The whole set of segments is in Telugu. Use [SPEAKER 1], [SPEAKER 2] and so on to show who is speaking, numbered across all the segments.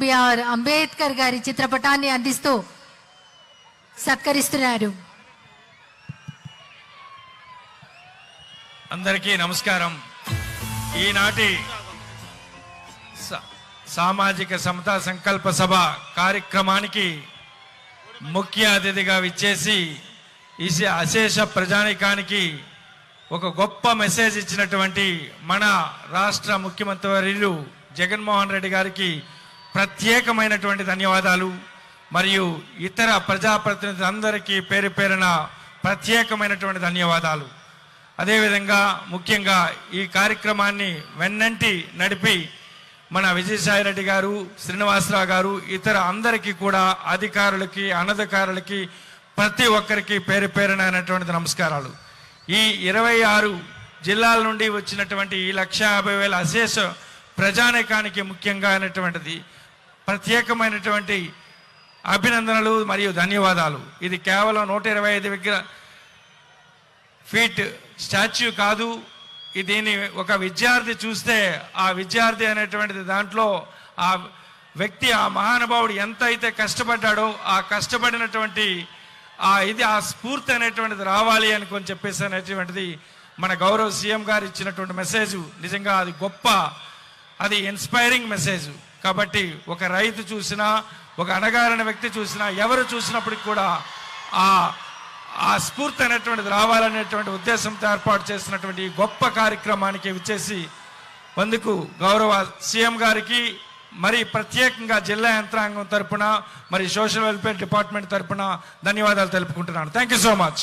[SPEAKER 1] బిఆర్ అంబేద్కర్ గారి చిత్రపటాన్ని అందిస్తూ సత్కరిస్తున్నారు.
[SPEAKER 2] అందరికీ నమస్కారం. ఈనాటి సామాజిక సమతా సంకల్ప సభ కార్యక్రమానికి ముఖ్య అతిథిగా విచ్చేసి ఈ అశేష ప్రజానికానికి ఒక గొప్ప మెసేజ్ ఇచ్చినటువంటి మన రాష్ట్ర ముఖ్యమంత్రి వర్యులు జగన్మోహన్ రెడ్డి గారికి ప్రత్యేకమైనటువంటి ధన్యవాదాలు. మరియు ఇతర ప్రజాప్రతినిధులందరికీ పేరు పేరున ప్రత్యేకమైనటువంటి ధన్యవాదాలు. అదేవిధంగా ముఖ్యంగా ఈ కార్యక్రమాన్ని వెన్నంటి నడిపి మన విజయసాయిరెడ్డి గారు శ్రీనివాసరావు గారు ఇతర అందరికీ కూడా అధికారులకి అనధికారులకి ప్రతి ఒక్కరికి పేరు పేరునైనటువంటి నమస్కారాలు. ఈ ఇరవై ఆరు జిల్లాల నుండి వచ్చినటువంటి ఈ లక్ష యాభై వేల అశేష ప్రజానేకానికి ముఖ్యంగా అయినటువంటిది ప్రత్యేకమైనటువంటి అభినందనలు మరియు ధన్యవాదాలు. ఇది కేవలం నూట ఇరవై ఐదు విగ్రహ ఫీట్ స్టాచ్యూ కాదు. దీన్ని ఒక విద్యార్థి చూస్తే ఆ విద్యార్థి అనేటువంటిది దాంట్లో ఆ వ్యక్తి ఆ మహానుభావుడు ఎంత అయితే కష్టపడ్డాడో ఆ కష్టపడినటువంటి ఆ ఇది ఆ స్ఫూర్తి అనేటువంటిది రావాలి అని కొని చెప్పేసి అనేటువంటిది మన గౌరవ సీఎం గారు ఇచ్చినటువంటి మెసేజ్. నిజంగా అది గొప్ప అది ఇన్స్పైరింగ్ మెసేజ్. కాబట్టి ఒక రైతు చూసినా ఒక అణగారిన వ్యక్తి చూసినా ఎవరు చూసినప్పటికి కూడా ఆ ఆ స్ఫూర్తి అనేటువంటిది రావాలనేటువంటి ఉద్దేశంతో ఏర్పాటు చేసినటువంటి ఈ గొప్ప కార్యక్రమానికి విచ్చేసి అందుకు గౌరవ సీఎం గారికి మరి ప్రత్యేకంగా జిల్లా యంత్రాంగం తరపున మరి సోషల్ వెల్ఫేర్ డిపార్ట్మెంట్ తరపున ధన్యవాదాలు తెలుపుకుంటున్నాను. థ్యాంక్ యూ సో మచ్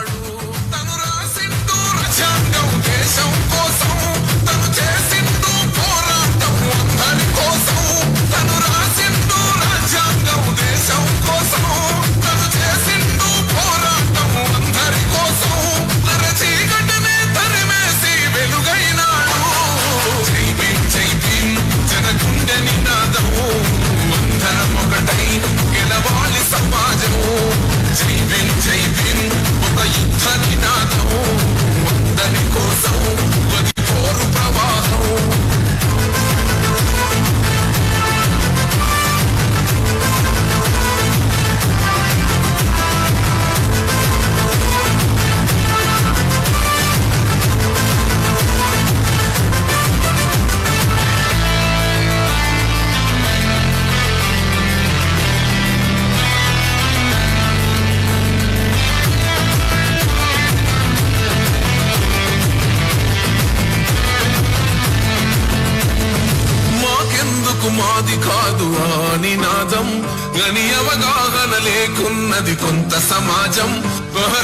[SPEAKER 3] మాకెందుకు మాది కాదు ఆ నినాదం గని అవగాహన లేకున్నది కొంత సమాజం.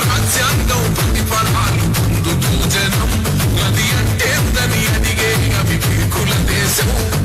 [SPEAKER 3] రాజ్యాంగం ప్రతిఫలాలు పొందుతూ జనం. అది అంటే అడిగే అవి దేశం.